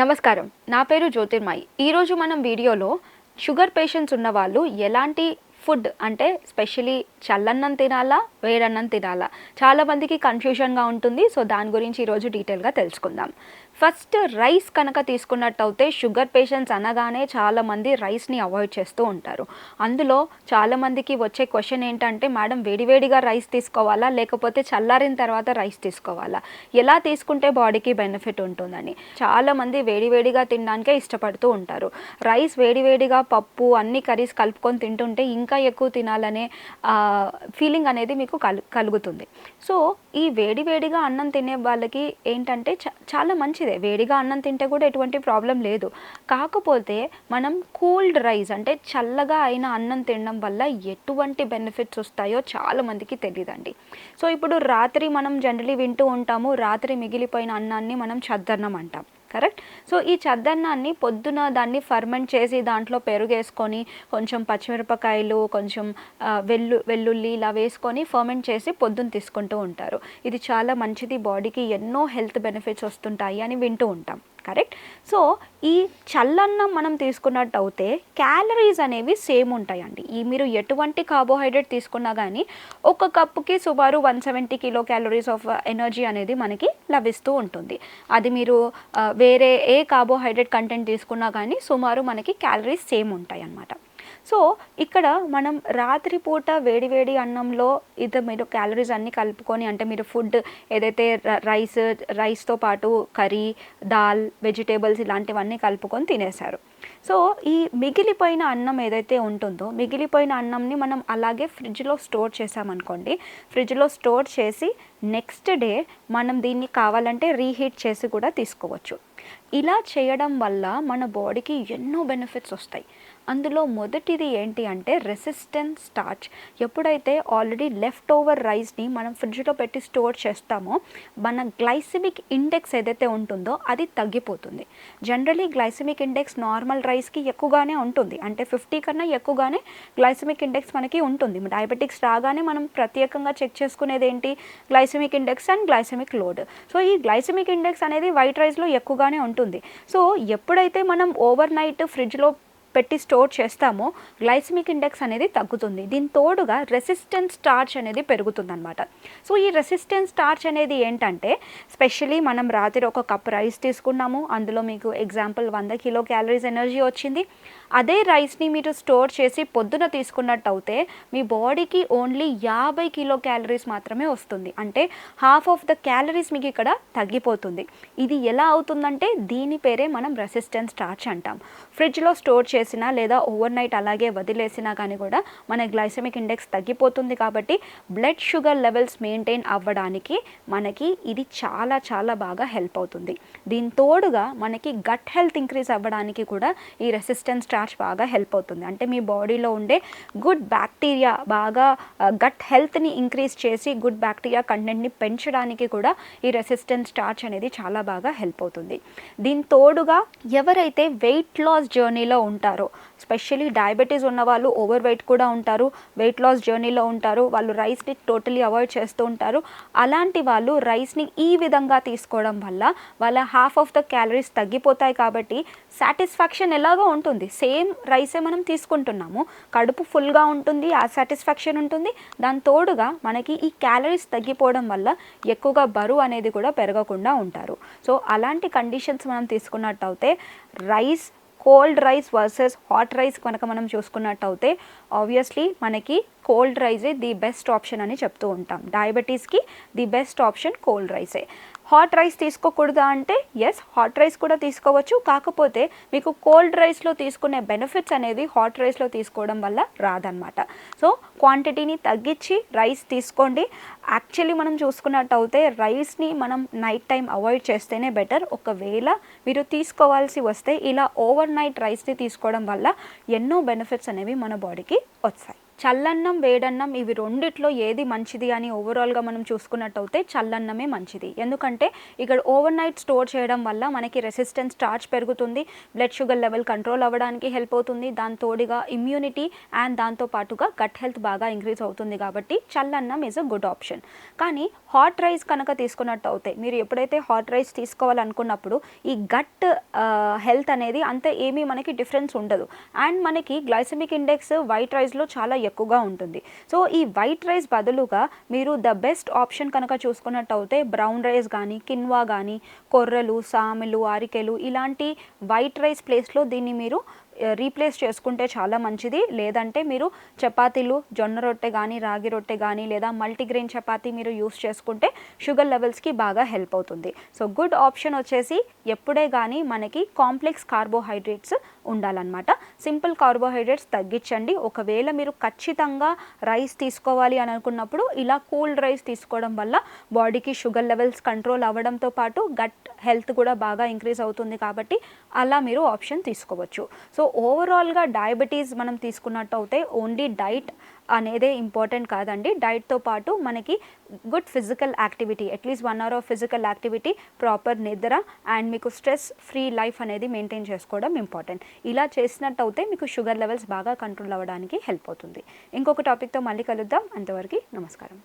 నమస్కారం. నా పేరు జ్యోతిర్మాయి. ఈరోజు మనం వీడియోలో షుగర్ పేషెంట్స్ ఉన్న వాళ్ళు ఎలాంటి ఫుడ్ అంటే స్పెషలీ చల్లన్నం తినాలా వేడన్నం తినాలా? చాలా మందికి ఉంటుంది. సో దాని గురించి ఈరోజు డీటెయిల్గా తెలుసుకుందాం. ఫస్ట్ రైస్ కనుక తీసుకున్నట్టయితే షుగర్ పేషెంట్స్ అనగానే చాలామంది రైస్ని అవాయిడ్ చేస్తూ ఉంటారు. అందులో చాలామందికి వచ్చే క్వశ్చన్ ఏంటంటే మేడం వేడివేడిగా రైస్ తీసుకోవాలా? లేకపోతే చల్లారిన తర్వాత రైస్ తీసుకోవాలా? ఎలా తీసుకుంటే బాడీకి బెనిఫిట్ ఉంటుందని? చాలామంది వేడివేడిగా తినడానికే ఇష్టపడుతూ ఉంటారు. రైస్ వేడివేడిగా పప్పు అన్ని కర్రీస్ కలుపుకొని తింటుంటే ఇంకా ఎక్కువ తినాలనే ఫీలింగ్ అనేది మీకు కలుగుతుంది. సో ఈ వేడివేడిగా అన్నం తినే వాళ్ళకి ఏంటంటే చ చాలా మంచిదే వేడిగా అన్నం తింటే కూడా ఎటువంటి ప్రాబ్లం లేదు. కాకపోతే మనం కూల్డ్ రైస్ అంటే చల్లగా అయిన అన్నం తినడం వల్ల ఎటువంటి బెనిఫిట్స్ వస్తాయో చాలా మందికి తెలియదండి సో ఇప్పుడు రాత్రి మనం జనరలీ వింటూ ఉంటాము రాత్రి మిగిలిపోయిన అన్నాన్ని మనం చద్దన్నం అంటాం. కరెక్ట్? సో ఈ చద్దన్నాన్ని పొద్దున దాన్ని ఫర్మెంట్ చేసి దాంట్లో పెరుగేసుకొని కొంచెం పచ్చిమిరపకాయలు కొంచెం వెల్లు వెల్లుల్లి ఇలా వేసుకొని ఫర్మెంట్ చేసి పొద్దున తీసుకుంటూ ఉంటారు. ఇది చాలా మంచిది. బాడీకి ఎన్నో హెల్త్ బెనిఫిట్స్ వస్తుంటాయి అని వింటూ ఉంటాం. కరెక్ట్? సో ఈ చల్లన్నం మనం తీసుకున్నట్టు అయితే క్యాలరీస్ అనేవి సేమ్ ఉంటాయండి. ఈ మీరు ఎటువంటి కార్బోహైడ్రేట్ తీసుకున్నా కానీ ఒక కప్పుకి సుమారు one seventy kilo calories of energy అనేది మనకి లభిస్తూ ఉంటుంది. అది మీరు వేరే ఏ కార్బోహైడ్రేట్ కంటెంట్ తీసుకున్నా కానీ సుమారు మనకి క్యాలరీస్ సేమ్ ఉంటాయి అన్నమాట సో ఇక్కడ మనం రాత్రిపూట వేడివేడి అన్నంలో ఇది మీరు క్యాలరీస్ అన్నీ కలుపుకొని అంటే మీరు ఫుడ్ ఏదైతే రైస్ రైస్తో పాటు కర్రీ దాల్ వెజిటేబుల్స్ ఇలాంటివన్నీ కలుపుకొని తినేశారు. సో ఈ మిగిలిపోయిన అన్నం ఏదైతే ఉంటుందో మిగిలిపోయిన అన్నంని మనం అలాగే ఫ్రిడ్జ్లో స్టోర్ చేసామనుకోండి ఫ్రిడ్జ్లో స్టోర్ చేసి నెక్స్ట్ డే మనం దీన్ని కావాలంటే రీహీట్ చేసి కూడా తీసుకోవచ్చు. ఇలా చేయడం వల్ల మన బాడీకి ఎన్నో బెనిఫిట్స్ వస్తాయి. అందులో మొదటిది ఏంటి అంటే రెసిస్టెంట్ స్టార్చ్ ఎప్పుడైతే ఆల్రెడీ లెఫ్ట్ ఓవర్ రైస్ని మనం ఫ్రిడ్జ్లో పెట్టి స్టోర్ చేస్తామో మన గ్లైసిమిక్ ఇండెక్స్ ఏదైతే ఉంటుందో అది తగ్గిపోతుంది. జనరలీ గ్లైసిమిక్ ఇండెక్స్ నార్మల్ రైస్కి ఎక్కువగానే ఉంటుంది. అంటే ఫిఫ్టీ కన్నా ఎక్కువగానే గ్లైసిమిక్ ఇండెక్స్ మనకి ఉంటుంది. డయాబెటిక్స్ రాగానే మనం ప్రత్యేకంగా చెక్ చేసుకునేది ఏంటి? Glycemic index and glycemic load so ఈ గ్లైసిమిక్ ఇండెక్స్ అనేది వైట్ రైస్లో ఎక్కువగానే ఉంటుంది. సో ఎప్పుడైతే మనం ఓవర్ నైట్ ఫ్రిడ్జ్లో పెట్టి స్టోర్ చేస్తామో గ్లైసిమిక్ ఇండెక్స్ అనేది తగ్గుతుంది. దీని తోడుగా రెసిస్టెన్స్ స్టార్చ్ అనేది పెరుగుతుందన్నమాట. సో ఈ రెసిస్టెన్స్ స్టార్చ్ అనేది ఏంటంటే స్పెషలీ మనం రాత్రి ఒక కప్ రైస్ తీసుకున్నాము. అందులో మీకు ఎగ్జాంపుల్ వంద కిలో క్యాలరీస్ ఎనర్జీ వచ్చింది. అదే రైస్ని మీరు స్టోర్ చేసి పొద్దున తీసుకున్నట్టు అయితే మీ బాడీకి ఓన్లీ యాభై కిలో క్యాలరీస్ మాత్రమే వస్తుంది. అంటే హాఫ్ ఆఫ్ ద క్యాలరీస్ మీకు ఇక్కడ తగ్గిపోతుంది. ఇది ఎలా అవుతుందంటే దీని పేరే మనం రెసిస్టెన్స్ స్టార్చ్ అంటాం. ఫ్రిడ్జ్లో స్టోర్ చేసినా లేదా ఓవర్ నైట్ అలాగే వదిలేసినా కానీ కూడా మన గ్లైసెమిక్ ఇండెక్స్ తగ్గిపోతుంది కాబట్టి బ్లడ్ షుగర్ లెవెల్స్ మెయింటైన్ అవ్వడానికి మనకి ఇది చాలా చాలా బాగా హెల్ప్ అవుతుంది. దీని తోడుగా మనకి గట్ హెల్త్ ఇంక్రీజ్ అవ్వడానికి కూడా ఈ రెసిస్టెన్స్ స్టార్చ్ బాగా హెల్ప్ అవుతుంది. అంటే మీ బాడీలో ఉండే గుడ్ బ్యాక్టీరియా బాగా గట్ హెల్త్ని ఇంక్రీజ్ చేసి గుడ్ బ్యాక్టీరియా కంటెంట్ని పెంచడానికి కూడా ఈ రెసిస్టెన్స్ స్టార్చ్ అనేది చాలా బాగా హెల్ప్ అవుతుంది. దీని తోడుగా ఎవరైతే వెయిట్ లాస్ జర్నీలో ఉంటారో స్పెషల్లీ డయాబెటీస్ ఉన్న వాళ్ళు ఓవర్ వెయిట్ కూడా ఉంటారు. వెయిట్ లాస్ జర్నీలో ఉంటారు. వాళ్ళు రైస్ని టోటలీ అవాయిడ్ చేస్తూ ఉంటారు. అలాంటి వాళ్ళు రైస్ని ఈ విధంగా తీసుకోవడం వల్ల వాళ్ళ హాఫ్ ఆఫ్ ద క్యాలరీస్ తగ్గిపోతాయి కాబట్టి సాటిస్ఫాక్షన్ ఎలాగో ఉంటుంది. సేమ్ రైసే మనం తీసుకుంటున్నాము. కడుపు ఫుల్గా ఉంటుంది ఆ సాటిస్ఫాక్షన్ ఉంటుంది. దాని తోడుగా మనకి ఈ క్యాలరీస్ తగ్గిపోవడం వల్ల ఎక్కువగా బరువు అనేది కూడా పెరగకుండా ఉంటారు. సో అలాంటి కండిషన్స్ మనం తీసుకున్నట్టయితే rice cold rice versus hot rice కనుక మనం చూసుకున్నట్టయితే ఆబ్వియస్లీ మనకి కోల్డ్ రైసే ది బెస్ట్ ఆప్షన్ అని చెప్తూ ఉంటాం. డయాబెటీస్కి ది బెస్ట్ ఆప్షన్ కోల్డ్ రైసే. హాట్ రైస్ తీసుకోకూడదా అంటే ఎస్ హాట్ రైస్ కూడా తీసుకోవచ్చు. కాకపోతే మీకు కోల్డ్ రైస్లో తీసుకునే బెనిఫిట్స్ అనేది హాట్ రైస్లో తీసుకోవడం వల్ల రాదనమాట సో క్వాంటిటీని తగ్గించి రైస్ తీసుకోండి. యాక్చువల్లీ మనం చూసుకున్నట్టయితే రైస్ని మనం నైట్ టైం అవాయిడ్ చేస్తేనే బెటర్. ఒకవేళ మీరు తీసుకోవాల్సి వస్తే ఇలా ఓవర్ నైట్ రైస్ని తీసుకోవడం వల్ల ఎన్నో బెనిఫిట్స్ అనేవి మన బాడీకి వస్తాయి. చల్లన్నం వేడన్నం ఇవి రెండిట్లో ఏది మంచిది అని ఓవరాల్గా మనం చూసుకున్నట్టయితే చల్లన్నమే మంచిది. ఎందుకంటే ఇక్కడ ఓవర్ నైట్ స్టోర్ చేయడం వల్ల మనకి రెసిస్టెన్స్ స్టార్చ్ పెరుగుతుంది బ్లడ్ షుగర్ లెవెల్ కంట్రోల్ అవ్వడానికి హెల్ప్ అవుతుంది దాని తోడుగా ఇమ్యూనిటీ అండ్ దాంతో పాటుగా గట్ హెల్త్ బాగా ఇంక్రీజ్ అవుతుంది కాబట్టి చల్లన్నం ఈజ్ అ గుడ్ ఆప్షన్ కానీ హాట్ రైస్ కనుక తీసుకున్నట్టు అవుతాయి మీరు ఎప్పుడైతే హాట్ రైస్ తీసుకోవాలనుకున్నప్పుడు ఈ గట్ హెల్త్ అనేది అంత ఏమీ మనకి డిఫరెన్స్ ఉండదు. అండ్ మనకి గ్లైసమిక్ ఇండెక్స్ వైట్ రైస్లో చాలా ఎక్కువగా ఉంటుంది. సో ఈ వైట్ రైస్ బదులుగా మీరు ద బెస్ట్ ఆప్షన్ కనుక చూసుకున్నట్టు అయితే బ్రౌన్ రైస్ కానీ కిన్వా కానీ కొర్రలు సామెలు ఆరికెలు ఇలాంటి వైట్ రైస్ ప్లేస్లో దీన్ని మీరు రీప్లేస్ చేసుకుంటే చాలా మంచిది. లేదంటే మీరు చపాతీలు జొన్న రొట్టె కానీ రాగి రొట్టె కానీ లేదా మల్టీగ్రెయిన్ చపాతీ మీరు యూస్ చేసుకుంటే షుగర్ లెవెల్స్కి బాగా హెల్ప్ అవుతుంది. సో గుడ్ ఆప్షన్ వచ్చేసి ఎప్పుడే కానీ మనకి కాంప్లెక్స్ కార్బోహైడ్రేట్స్ ఉండాలన్నమాట. సింపుల్ కార్బోహైడ్రేట్స్ తగ్గించండి. ఒకవేళ మీరు ఖచ్చితంగా రైస్ తీసుకోవాలి అని అనుకున్నప్పుడు ఇలా కూల్డ్ రైస్ తీసుకోవడం వల్ల బాడీకి షుగర్ లెవెల్స్ కంట్రోల్ అవ్వడంతో పాటు గట్ హెల్త్ కూడా బాగా ఇంక్రీజ్ అవుతుంది కాబట్టి అలా మీరు ఆప్షన్ తీసుకోవచ్చు. సో ఓవరాల్గా డయాబెటీస్ మనం తీసుకున్నట్టు అయితే ఓన్లీ డైట్ అనేదే ఇంపార్టెంట్ కాదండి. డైట్తో పాటు మనకి good physical activity at least one hour of physical activity proper నిద్ర అండ్ మీకు స్ట్రెస్ ఫ్రీ లైఫ్ అనేది మెయింటైన్ చేసుకోవడం ఇంపార్టెంట్ ఇలా చేసినట్టు అయితే మీకు షుగర్ లెవెల్స్ బాగా కంట్రోల్ అవ్వడానికి హెల్ప్ అవుతుంది. ఇంకొక టాపిక్తో మళ్ళీ కలుద్దాం. అంతవరకు నమస్కారం.